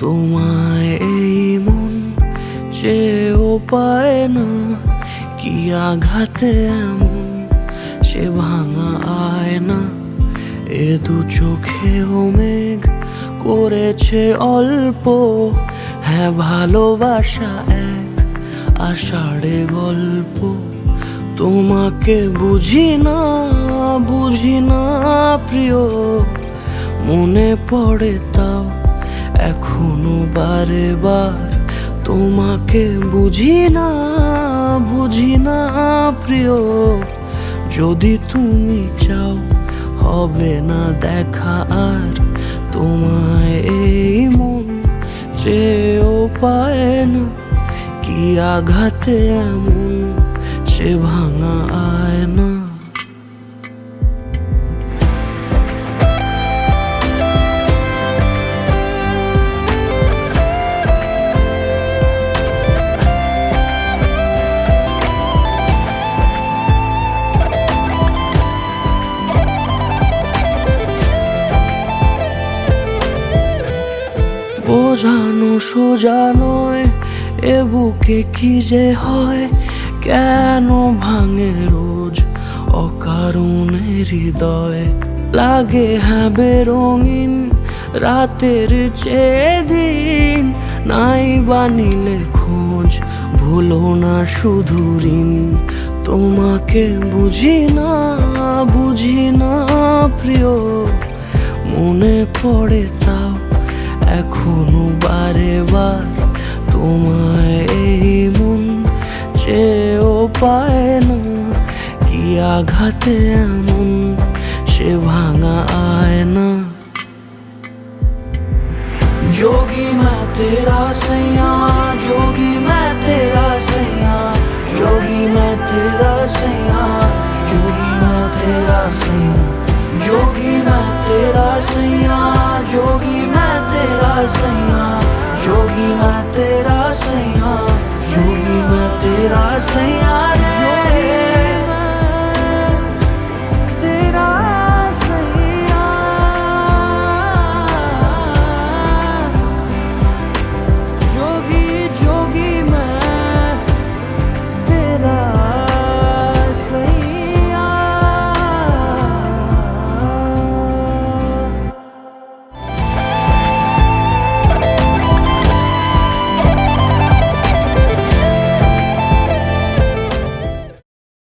তোমায় এই মন চেয়েও পায় না, কি আঘাতে এমন? সে ভাঙা আয় না এ দু চোখেও মেঘ করেছে অল্প। হ্যাঁ ভালোবাসা এক আষাঢ়ে গল্প। তোমাকে বুঝি না বুঝি না প্রিয়, মনে পড়ে এখনও বারে বার তোমাকে বুঝি না বুঝি না প্রিয়। যদি তুমি চাও হবে না দেখা আর তোমায় এই মন চেয়েও পায় না, কি আঘাতে এমন সে ভাঙা আয় না বোঝানো সোজা নয়, এ বুকে কি যে হয়? কেন ভাঙে রোজ অকারণে হৃদয়? লাগে হ্যাঁ বেরঙিন রাতের চেয়ে দিন। নাই বানিলে খোঁজ, ভুলো না শুধু ঋণ। তোমাকে বুঝি না বুঝি না প্রিয়। মনে পড়ে তাও এখনো বারে বার তোমায় এই মন চেয়েও পায় না কি আঘাতে এমন সে ভাঙা আয় না जोगी मैं तेरा सैया जोगी मैं तेरा सैया जोगी मैं तेरा सैया सैया जोगी मैं तेरा सैया जोगी मैं तेरा सैया